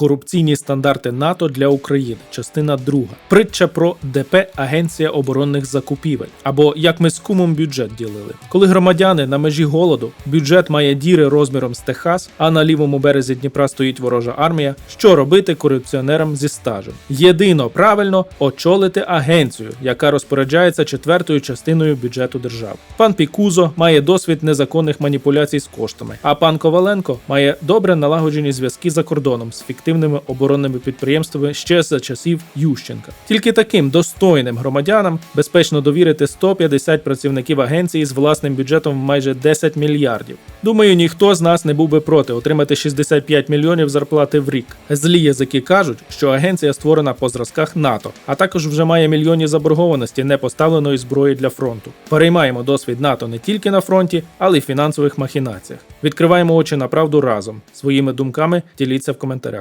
Корупційні стандарти НАТО для України, частина 2. Притча про ДП Агенція оборонних закупівель. Або як ми з кумом бюджет ділили. Коли громадяни на межі голоду, бюджет має діри розміром з Техас, а на лівому березі Дніпра стоїть ворожа армія. Що робити корупціонерам зі стажем? Єдино правильно очолити агенцію, яка розпоряджається четвертою частиною бюджету держави. Пан Пікузо має досвід незаконних маніпуляцій з коштами, а пан Коваленко має добре налагоджені зв'язки за кордоном з фіктивними оборонними підприємствами ще за часів Ющенка. Тільки таким достойним громадянам безпечно довірити 150 працівників агенції з власним бюджетом в майже 10 мільярдів. Думаю, ніхто з нас не був би проти отримати 65 мільйонів зарплати в рік. Злі язики кажуть, що агенція створена по зразках НАТО, а також вже має мільйонні заборгованості непоставленої зброї для фронту. Переймаємо досвід НАТО не тільки на фронті, але й фінансових махінаціях. Відкриваємо очі на правду разом. Своїми думками діліться в коментарях.